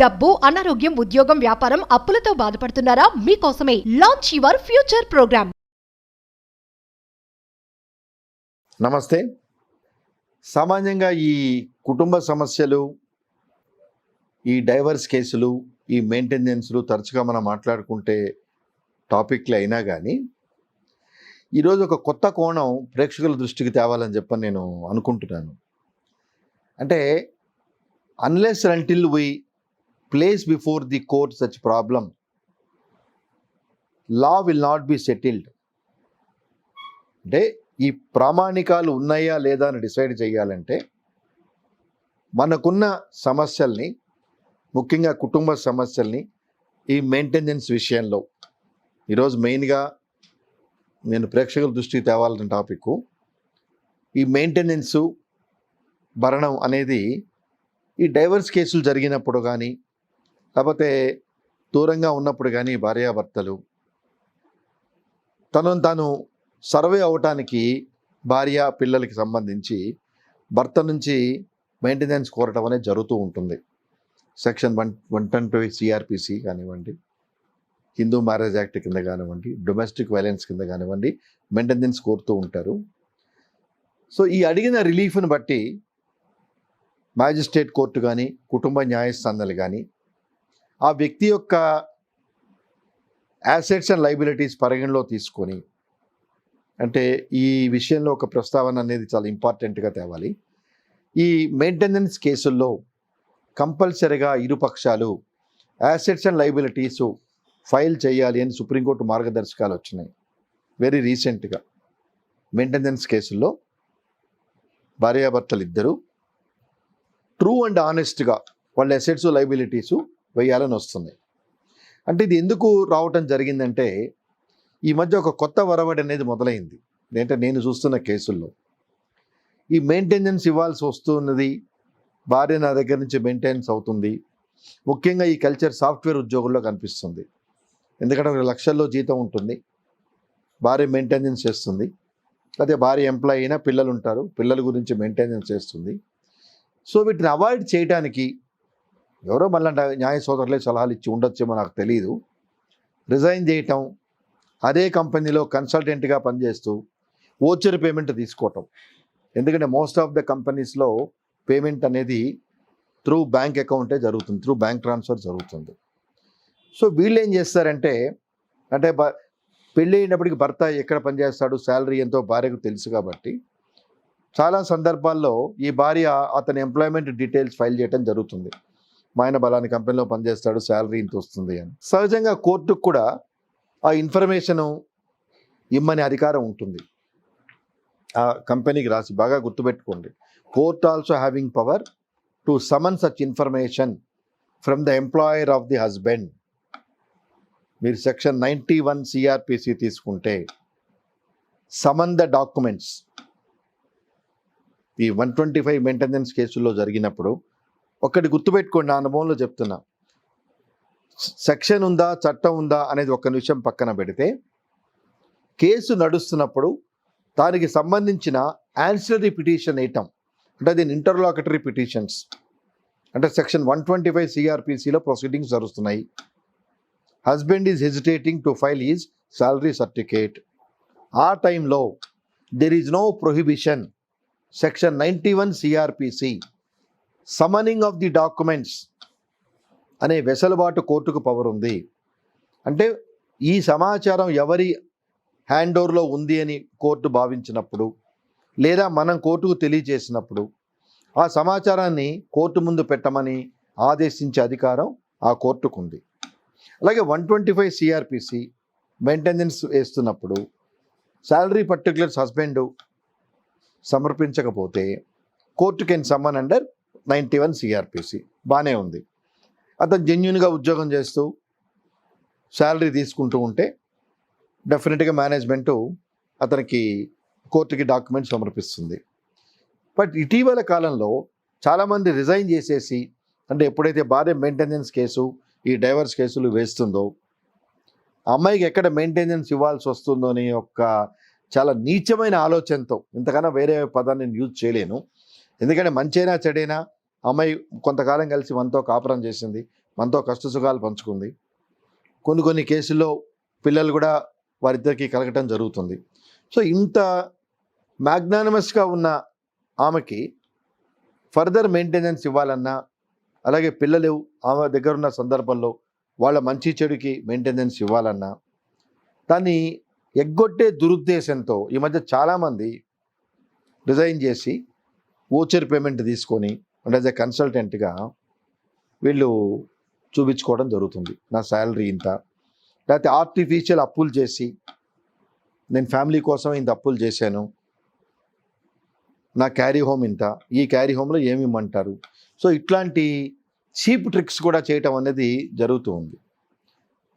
డబ్బు అనారోగ్యం ఉద్యోగం వ్యాపారం అప్పులతో బాధపడుతున్నారా? మీకోసమే లాంచ్ యువర్ ఫ్యూచర్ ప్రోగ్రామ్ నమస్తే. సామాన్యంగా ఈ కుటుంబ సమస్యలు ఈ డైవర్స్ కేసులు ఈ మెయింటెనెన్స్లు తరచుగా మనం మాట్లాడుకుంటే టాపిక్లు అయినా కానీ ఈరోజు ఒక కొత్త కోణం ప్రేక్షకుల దృష్టికి తేవాలని చెప్పని నేను అనుకుంటున్నాను. అంటే unless until we place before the court such problem law will not be settled అంటే ఈ ప్రామాణికాలు ఉన్నాయా లేదా అని డిసైడ్ చేయాలంటే మనకున్న సమస్యల్ని ముఖ్యంగా కుటుంబ సమస్యల్ని ఈ మెయింటెనెన్స్ విషయంలో ఈరోజు మెయిన్గా నేను ప్రేక్షకుల దృష్టికి తేవాలన్న టాపిక్ ఈ మెయింటెనెన్సు భరణం అనేది ఈ డైవర్స్ కేసులు జరిగినప్పుడు కానీ లేకపోతే దూరంగా ఉన్నప్పుడు కానీ భార్యాభర్తలు తనను తాను సర్వే అవటానికి భార్య పిల్లలకి సంబంధించి భర్త నుంచి మెయింటెనెన్స్ కోరటం అనేది జరుగుతూ ఉంటుంది. Section one one twenty CRPC కానివ్వండి హిందూ మ్యారేజ్ యాక్ట్ కింద కానివ్వండి డొమెస్టిక్ వైలెన్స్ కింద కానివ్వండి మెయింటెనెన్స్ కోరుతూ ఉంటారు. సో ఈ అడిగిన రిలీఫ్ని బట్టి మ్యాజిస్ట్రేట్ కోర్టు కానీ కుటుంబ న్యాయస్థానాలు కానీ ఆ వ్యక్తి యొక్క యాసెట్స్ అండ్ లైబిలిటీస్ పరిగణలో తీసుకొని అంటే ఈ విషయంలో ఒక ప్రస్తావన అనేది చాలా ఇంపార్టెంట్గా తేవాలి. ఈ మెయింటెనెన్స్ కేసుల్లో కంపల్సరిగా ఇరుపక్షాలు యాసెట్స్ అండ్ లైబిలిటీస్ ఫైల్ చేయాలి అని సుప్రీంకోర్టు మార్గదర్శకాలు వచ్చినాయి. వెరీ రీసెంట్గా మెయింటెనెన్స్ కేసుల్లో భార్యాభర్తలు ఇద్దరు ట్రూ అండ్ ఆనెస్ట్గా వాళ్ళ అసెట్స్ లైబిలిటీస్ వేయాలని వస్తుంది అంటే ఇది ఎందుకు రావటం జరిగిందంటే ఈ మధ్య ఒక కొత్త వరవడి అనేది మొదలైంది. ఏంటంటే నేను చూస్తున్న కేసుల్లో. ఈ మెయింటెనెన్స్ ఇవ్వాల్సి వస్తున్నది భార్య నా దగ్గర నుంచి మెయింటెనెన్స్ అవుతుంది. ముఖ్యంగా ఈ కల్చర్ సాఫ్ట్వేర్ ఉద్యోగుల్లో కనిపిస్తుంది. ఎందుకంటే ఒక లక్షల్లో జీతం ఉంటుంది. భార్య మెయింటెనెన్స్ చేస్తుంది. అదే భార్య ఎంప్లాయీ అయినా పిల్లలు ఉంటారు పిల్లల గురించి మెయింటెనెన్స్ చేస్తుంది. సో వీటిని అవాయిడ్ చేయడానికి ఎవరో మళ్ళీ న్యాయ సోదరులే సలహాలు ఇచ్చి ఉండొచ్చేమో నాకు తెలియదు రిజైన్ చేయటం అదే కంపెనీలో కన్సల్టెంట్గా పనిచేస్తూ ఓచర్ పేమెంట్ తీసుకోవటం. ఎందుకంటే మోస్ట్ ఆఫ్ ద కంపెనీస్లో పేమెంట్ అనేది త్రూ బ్యాంక్ అకౌంటే జరుగుతుంది త్రూ బ్యాంక్ ట్రాన్స్ఫర్ జరుగుతుంది. సో వీళ్ళు ఏం చేస్తారంటే అంటే బ పెళ్ళి అయినప్పటికీ భర్త ఎక్కడ పనిచేస్తాడు శాలరీ ఎంతో భార్యకు తెలుసు కాబట్టి చాలా సందర్భాల్లో ఈ భార్య అతని ఎంప్లాయ్మెంట్ డీటెయిల్స్ ఫైల్ చేయడం జరుగుతుంది. మా ఆయన బలాని కంపెనీలో పనిచేస్తాడు శాలరీ ఇంత వస్తుంది అని. సహజంగా కోర్టుకు కూడా ఆ ఇన్ఫర్మేషను ఇమ్మని అధికారం ఉంటుంది. ఆ కంపెనీకి రాసి బాగా గుర్తుపెట్టుకోండి. Court also having power to summon such information from the employer of the husband. మీరు సెక్షన్ నైంటీ వన్ సిఆర్పిసి తీసుకుంటే సమన్ ద డాక్యుమెంట్స్. ఈ వన్ ట్వంటీ ఫైవ్ మెయింటెనెన్స్ కేసుల్లో జరిగినప్పుడు ఒక్కటి గుర్తుపెట్టుకోండి నా అనుభవంలో చెప్తున్నా. సెక్షన్ ఉందా చట్టం ఉందా అనేది ఒక నిమిషం పక్కన పెడితే కేసు నడుస్తున్నప్పుడు దానికి సంబంధించిన యాన్సిలరీ పిటిషన్ వేయటం అంటే దీని ఇంటర్లాకటరీ పిటిషన్స్ అంటే సెక్షన్ వన్ ట్వంటీ ఫైవ్ సిఆర్పిసిలో ప్రొసీడింగ్స్ జరుగుతున్నాయి. Husband is hesitating to file is salary certificate ఆ టైంలో there is no prohibition section ninety one CRPC summoning of the documents అనే వెసలుబాటు కోర్టుకు పవర్ ఉంది. అంటే ఈ సమాచారం ఎవరి హ్యాండ్ ఓవర్లో ఉంది అని కోర్టు భావించినప్పుడు లేదా మనం కోర్టుకు తెలియజేసినప్పుడు ఆ సమాచారాన్ని కోర్టు ముందు పెట్టమని ఆదేశించే అధికారం ఆ కోర్టుకు ఉంది అలాగే one twenty five CRPC maintenance వేస్తున్నప్పుడు శాలరీ పర్టికులర్స్ హస్బెండ్ సమర్పించకపోతే court can summon under ninety one CRPC బాగానే ఉంది. అతను జెన్యున్గా ఉద్యోగం చేస్తూ శాలరీ తీసుకుంటూ ఉంటే డెఫినెట్గా మేనేజ్మెంటు అతనికి కోర్టుకి డాక్యుమెంట్స్ సమర్పిస్తుంది. బట్ ఇటీవల కాలంలో చాలామంది రిజైన్ చేసేసి అంటే ఎప్పుడైతే భార్య మెయింటెనెన్స్ కేసు ఈ డైవర్స్ కేసులు వేస్తుందో ఆ అమ్మాయికి ఎక్కడ మెయింటెనెన్స్ ఇవ్వాల్సి వస్తుందో అని ఒక చాలా నీచమైన ఆలోచనతో ఇంతకన్నా వేరే పదాన్ని నేను యూజ్ చేయలేను. ఎందుకంటే మంచైనా చెడైనా అమ్మాయి కొంతకాలం కలిసి మనతో కాపురం చేసింది మనతో కష్ట సుఖాలు పంచుకుంది. కొన్ని కొన్ని కేసుల్లో పిల్లలు కూడా వారిద్దరికి కలగటం జరుగుతుంది. సో ఇంత మ్యాగ్నానమస్గా ఉన్న ఆమెకి ఫర్దర్ మెయింటెనెన్స్ ఇవ్వాలన్నా అలాగే పిల్లలు ఆమె దగ్గర ఉన్న సందర్భంలో వాళ్ళ మంచి చెడుకి మెయింటెనెన్స్ ఇవ్వాలన్నా దాన్ని ఎగ్గొట్టే దురుద్దేశంతో ఈ మధ్య చాలామంది రిజైన్ చేసి ఓచర్ పేమెంట్ తీసుకొని అంటే యాజ్ ఎ కన్సల్టెంట్గా వీళ్ళు చూపించుకోవడం జరుగుతుంది. నా శాలరీ ఇంత. లేకపోతే ఆర్టిఫిషియల్ అప్పులు చేసి నేను ఫ్యామిలీ కోసం ఇంత అప్పులు చేశాను. నా క్యారీ హోమ్ ఇంత. ఈ క్యారీ హోమ్లో ఏమి ఇమ్మంటారు? సో ఇట్లాంటి చీప్ ట్రిక్స్ కూడా చేయటం అనేది జరుగుతూ ఉంది.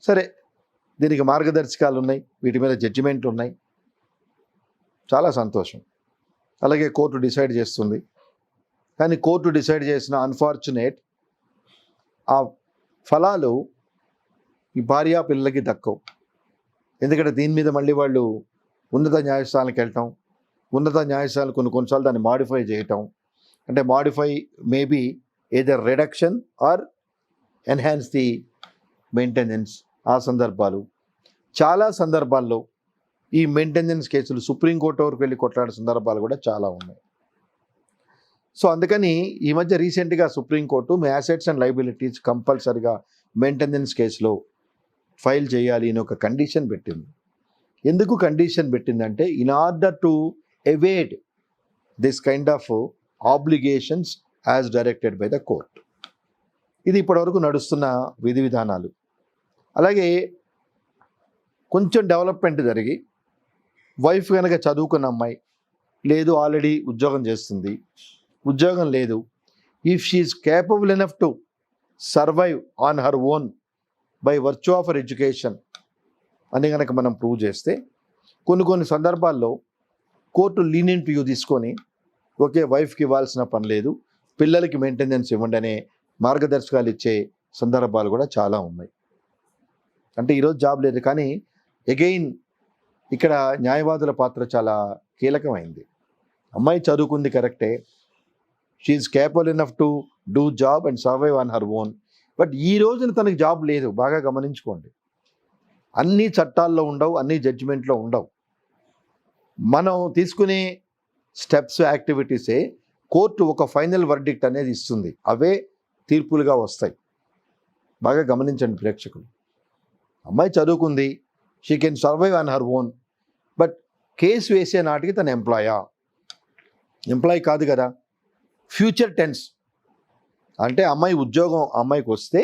సరే దీనికి మార్గదర్శకాలు ఉన్నాయి. వీటి మీద జడ్జిమెంట్లు ఉన్నాయి. చాలా సంతోషం. అలాగే కోర్టు డిసైడ్ చేస్తుంది. కానీ కోర్టు డిసైడ్ చేసిన అన్ఫార్చునేట్ ఆ ఫలాలు ఈ భార్య పిల్లలకి దక్కవు. ఎందుకంటే దీని మీద మళ్ళీ వాళ్ళు ఉన్నత న్యాయస్థానానికి వెళ్ళటం ఉన్నత న్యాయస్థానాలు కొన్ని కొన్నిసార్లు దాన్ని మాడిఫై చేయటం. అంటే modify maybe either reduction or enhance the maintenance ఆ సందర్భాలు. చాలా సందర్భాల్లో ఈ మెయింటెనెన్స్ కేసులు సుప్రీంకోర్టు వరకు వెళ్ళి కొట్లాడే సందర్భాలు కూడా చాలా ఉన్నాయి. సో అందుకని ఈ మధ్య రీసెంట్గా సుప్రీంకోర్టు మీ అసెట్స్ అండ్ లైబిలిటీస్ కంపల్సరిగా మెయింటెనెన్స్ కేసులో ఫైల్ చేయాలి అని ఒక కండిషన్ పెట్టింది. ఎందుకు condition పెట్టిందంటే in order to evade this kind of obligations as directed by the court ఇది ఇప్పటివరకు నడుస్తున్న విధి విధానాలు. అలాగే కొంచెం డెవలప్మెంట్ జరిగి వైఫ్ కనుక చదువుకున్న అమ్మాయి లేదు ఆల్రెడీ ఉద్యోగం చేస్తుంది ఉద్యోగం లేదు. If she is capable enough to survive on her own by virtue of her education అని కనుక మనం ప్రూవ్ చేస్తే కొన్ని కొన్ని సందర్భాల్లో కోర్టు లీనియంట్ యూ తీసుకొని ఓకే వైఫ్కి ఇవ్వాల్సిన పని లేదు పిల్లలకి మెయింటెనెన్స్ ఇవ్వండి అనే మార్గదర్శకాలు ఇచ్చే సందర్భాలు కూడా చాలా ఉన్నాయి. అంటే ఈరోజు జాబ్ లేదు కానీ ఎగైన్ ఇక్కడ న్యాయవాదుల పాత్ర చాలా కీలకమైంది. అమ్మాయి చదువుకుంది కరెక్టే she is capable enough to do job and survive on her own but ఈ రోజున తనకి జాబ్ లేదు. బాగా గమనించుకోండి. అన్ని చట్టాల్లో ఉండవు అన్ని జడ్జిమెంట్లో ఉండవు. మనం తీసుకునే స్టెప్స్ యాక్టివిటీసే కోర్టు ఒక ఫైనల్ వర్డిక్ట్ అనేది ఇస్తుంది. అవే తీర్పులుగా వస్తాయి. బాగా గమనించండి ప్రేక్షకులు. అమ్మాయి చదువుకుంది. She can survive on her own but case వేసే నాటికి తన ఎంప్లాయా ఎంప్లాయీ కాదు కదా. Future tense. అంటే అమ్మాయి ఉద్యోగం అమ్మాయికి వస్తే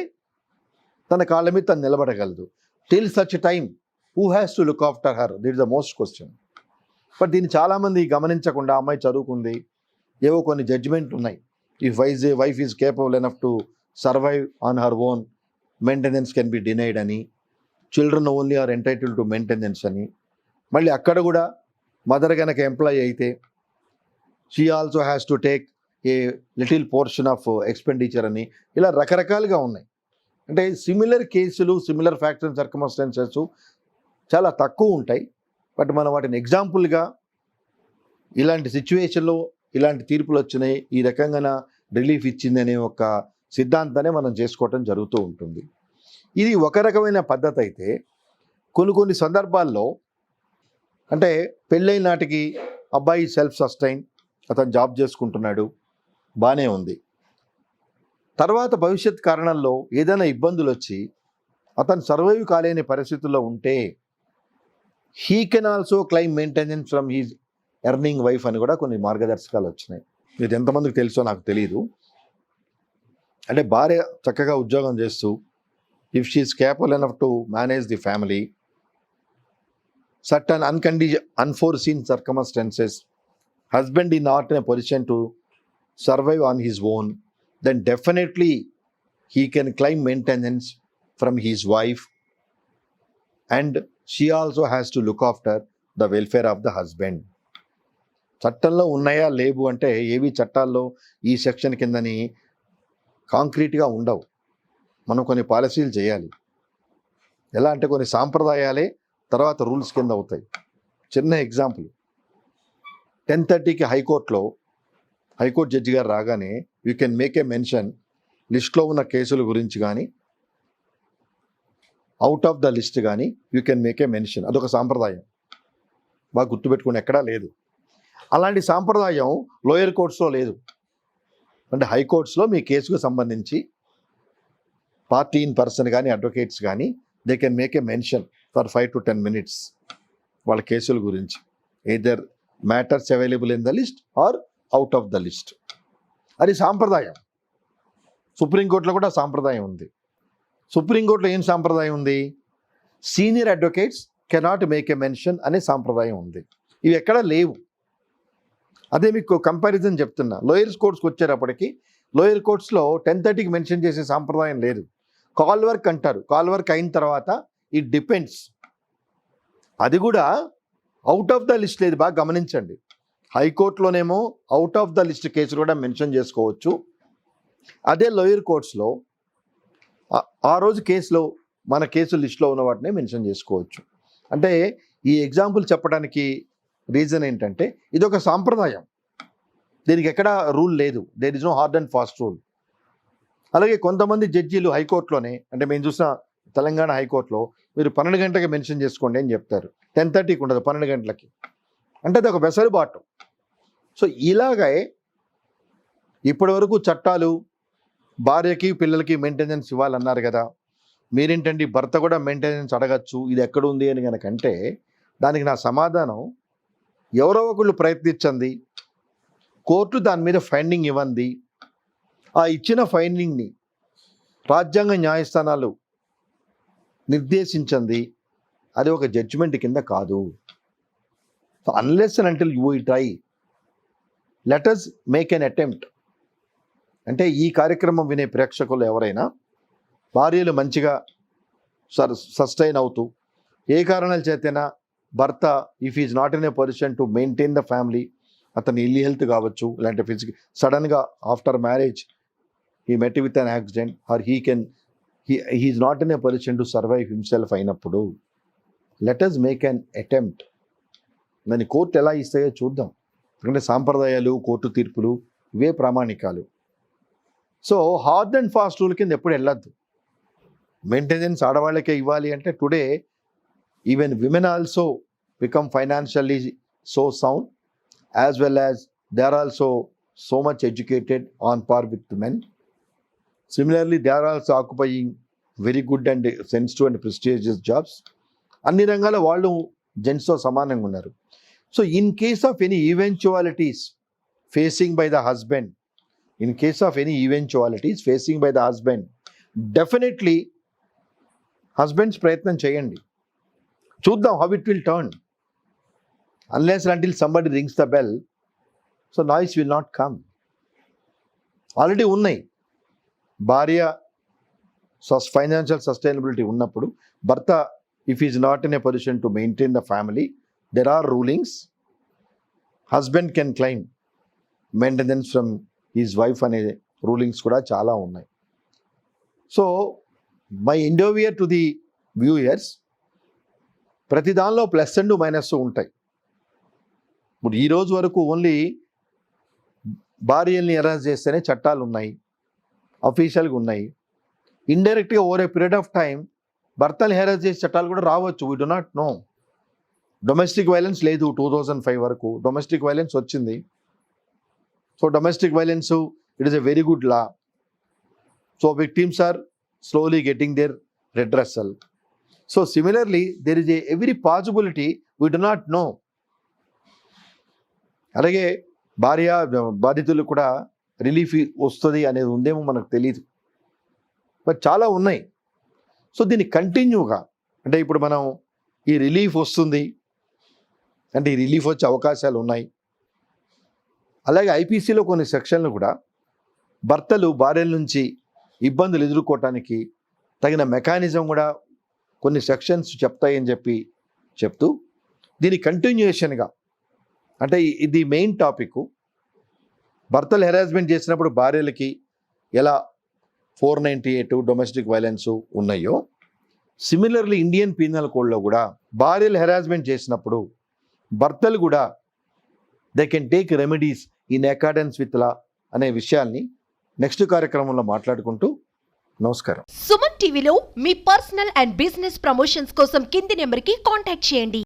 తన కాళ్ళ మీద తను నిలబడగలదు. Till such time who has to look after her that the most question but దీన్ని చాలామంది గమనించకుండా అమ్మాయి చదువుకుంది. ఏవో కొన్ని జడ్జిమెంట్ ఉన్నాయి. ఈ wise wife is capable enough to survive on her own maintenance can be denied అని. Children only are entitle to maintenance అని. మళ్ళీ అక్కడ కూడా మదర్ కనుక ఎంప్లాయీ అయితే she also has to take a little portion of expenditure అని ఇలా రకరకాలుగా ఉన్నాయి. అంటే సిమిలర్ కేసులు సిమిలర్ ఫ్యాక్టర్ అండ్ సర్కమస్టెన్సెస్ చాలా తక్కువ ఉంటాయి. బట్ మనం వాటిని ఎగ్జాంపుల్గా ఇలాంటి సిచ్యువేషన్లో ఇలాంటి తీర్పులు వచ్చినాయి. ఈ రకంగా రిలీఫ్ ఇచ్చింది అనే ఒక సిద్ధాంతాన్ని మనం చేసుకోవటం జరుగుతూ ఉంటుంది. ఇది ఒక రకమైన పద్ధతి అయితే కొన్ని కొన్ని సందర్భాల్లో అంటే పెళ్ళైన నాటికి అబ్బాయి సెల్ఫ్ సస్టైన్ అతను జాబ్ చేసుకుంటున్నాడు. బాగానే ఉంది. తర్వాత భవిష్యత్ కారణంలో ఏదైనా ఇబ్బందులు వచ్చి అతను సర్వైవ్ కాలేని పరిస్థితుల్లో ఉంటే he can also claim maintenance from his earning wife అని కూడా కొన్ని మార్గదర్శకాలు వచ్చినాయి. ఇది ఎంతమందికి తెలుసో నాకు తెలియదు అంటే భార్య చక్కగా ఉద్యోగం చేస్తూ if she is capable enough to manage the family certain అన్కండి unforeseen circumstances husband is not in position to survive on his own then definitely he can claim maintenance from his wife and she also has to look after the welfare of the husband చట్టంలో ఉన్నాయా లేవు అంటే ఏవి చట్టాల్లో ఈ section కిందని కాంక్రీట్గా ఉండవు మనం కొన్ని పాలసీలు చేయాలి ఎలా అంటే కొన్ని సాంప్రదాయాలే తర్వాత రూల్స్ కింద అవుతాయి చిన్న ఎగ్జాంపుల్ టెన్ థర్టీకి హైకోర్టులో హైకోర్టు జడ్జి గారు రాగానే you can make a mention లిస్ట్లో ఉన్న కేసుల గురించి కానీ అవుట్ ఆఫ్ ద లిస్ట్ కానీ you can make a mention అదొక సాంప్రదాయం. బాగా గుర్తుపెట్టుకుని ఎక్కడా లేదు. అలాంటి సాంప్రదాయం లోయర్ కోర్ట్స్లో లేదు. అంటే హైకోర్ట్స్లో మీ కేసుకు సంబంధించి పార్టీ ఇన్ పర్సన్ కానీ అడ్వకేట్స్ కానీ they can make a mention for five to ten minutes వాళ్ళ కేసుల గురించి. Either matters available in the list or out of the list అది సాంప్రదాయం. సుప్రీంకోర్టులో కూడా సాంప్రదాయం ఉంది. సుప్రీంకోర్టులో ఏం సాంప్రదాయం ఉంది? Senior advocates cannot make a mention అనే సాంప్రదాయం ఉంది. ఇవి ఎక్కడా లేవు. అదే మీకు కంపారిజన్ చెప్తున్నా. లోయర్ కోర్ట్స్కి వచ్చేటప్పటికి లోయర్ కోర్ట్స్లో టెన్ థర్టీకి మెన్షన్ చేసే సాంప్రదాయం లేదు. కాల్ వర్క్ అంటారు. కాల్ వర్క్ అయిన తర్వాత ఇట్ డిపెండ్స్ అది కూడా అవుట్ ఆఫ్ ద లిస్ట్ లేదు. బాగా గమనించండి. హైకోర్టులోనేమో అవుట్ ఆఫ్ ద లిస్ట్ కేసులు కూడా మెన్షన్ చేసుకోవచ్చు. అదే లోయర్ కోర్ట్స్లో ఆ- రోజు కేసులో మన కేసు లిస్ట్లో ఉన్న వాటినే మెన్షన్ చేసుకోవచ్చు. అంటే ఈ ఎగ్జాంపుల్ చెప్పడానికి రీజన్ ఏంటంటే ఇది ఒక సాంప్రదాయం. దీనికి ఎక్కడ రూల్ లేదు. There is no hard and fast rule అలాగే కొంతమంది జడ్జీలు హైకోర్టులోనే అంటే మేము చూసిన తెలంగాణ హైకోర్టులో మీరు పన్నెండు గంటలకి మెన్షన్ చేసుకోండి అని చెప్తారు. టెన్ థర్టీకి ఉండదు పన్నెండు గంటలకి. అంటే అది ఒక వెసలుబాటు. సో ఇలాగే ఇప్పటి వరకు చట్టాలు భార్యకి పిల్లలకి మెయింటెనెన్స్ ఇవ్వాలన్నారు కదా. మీరేంటండి? భర్త కూడా మెయింటెనెన్స్ అడగచ్చు ఇది ఎక్కడ ఉంది అని కనుకంటే దానికి నా సమాధానం ఎవరో ఒకళ్ళు ప్రయత్నించండి. కోర్టు దాని మీద ఫైండింగ్ ఇవ్వండి. ఆ ఇచ్చిన ఫైండింగ్ని రాజ్యాంగ న్యాయస్థానాలు నిర్దేశించింది అది ఒక జడ్జిమెంట్ కింద కాదు. Unless and until you try let us make an attempt అంటే ఈ కార్యక్రమం వినే ప్రేక్షకులు ఎవరైనా భార్యలు మంచిగా సర్ సస్టైన్ అవుతూ ఏ కారణాల చేతైనా భర్త if is not in a position to maintain the family అతని ఇల్లీ హెల్త్ కావచ్చు ఇలాంటి ఫిజికల్ సడన్గా after marriage he met with an accident or he can he he not in a position to survive himself అయినప్పుడు let us make an attempt దాన్ని court ఎలా ఇస్తాయో చూద్దాం. ఎందుకంటే సాంప్రదాయాలు కోర్టు తీర్పులు ఇవే ప్రామాణికాలు. So hard and fast rule కింద ఎప్పుడు వెళ్ళొద్దు. మెయింటెనెన్స్ ఆడవాళ్ళకే ఇవ్వాలి అంటే today even women also become financially so sound as well as they are also so much educated on par with men similarly they are also occupying very good and sensitive and prestigious jobs అన్ని రంగాల వాళ్ళు జెంట్స్తో సమానంగా ఉన్నారు. So in case of any eventualities facing by the husband in case of any eventualities facing by the husband definitely husbands ప్రయత్నం చేయండి చూద్దాం how it will turn unless until somebody rings the bell so noise will not come already ఉన్నాయి భార్య సస్ financial sustainability ఉన్నప్పుడు భర్త if is not in a position to maintain the family there are rulings husband can claim maintenance from his wife అనే rulings కూడా చాలా ఉన్నాయి. So my endeavour to the viewers ప్రతి దానిలో ప్లస్ అండ్ మైనస్ ఉంటాయి. ఇప్పుడు ఈ రోజు వరకు ఓన్లీ భార్యల్ని అరెస్ట్ చేస్తేనే చట్టాలు ఉన్నాయి. అఫీషియల్గా ఉన్నాయి. ఇండైరెక్ట్గా over a period of time భర్తలు హెరాస్ చేసే చట్టాలు కూడా రావచ్చు. We do not know domestic violence లేదు టూ థౌజండ్ ఫైవ్ వరకు. డొమెస్టిక్ వైలెన్స్ వచ్చింది. So domestic violence it is a very good law so victims are slowly getting their redressal so similarly there is a every possibility we do not know అలాగే భార్య బాధితులు కూడా relief వస్తుంది అనేది ఉందేమో మనకు తెలియదు బట్ చాలా ఉన్నాయి. సో దీన్ని కంటిన్యూగా అంటే ఇప్పుడు మనం ఈ రిలీఫ్ వస్తుంది అంటే రిలీఫ్ వచ్చే అవకాశాలు ఉన్నాయి. అలాగే ఐపీసీలో కొన్ని సెక్షన్లు కూడా భర్తలు భార్యల నుంచి ఇబ్బందులు ఎదుర్కోవటానికి తగిన మెకానిజం కూడా కొన్ని సెక్షన్స్ చెప్తాయని చెప్పి చెప్తూ దీని కంటిన్యూషన్గా అంటే ఇది మెయిన్ టాపిక్. భర్తలు హెరాస్మెంట్ చేసినప్పుడు భార్యలకి ఎలా four ninety eight domestic violence ఉన్నాయో సిమిలర్లీ ఇండియన్ పీనల్ కోడ్లో కూడా భార్యలు హెరాస్మెంట్ చేసినప్పుడు భర్తలు కూడా they can take remedies in accordance with law అనే విషయాల్ని నెక్స్ట్ కార్యక్రమంలో మాట్లాడుకుంటూ నమస్కారం. సుమన్ టీవీలో మీ పర్సనల్ అండ్ బిజినెస్ ప్రమోషన్స్ కోసం కింది నెంబర్కి కాంటాక్ట్ చేయండి.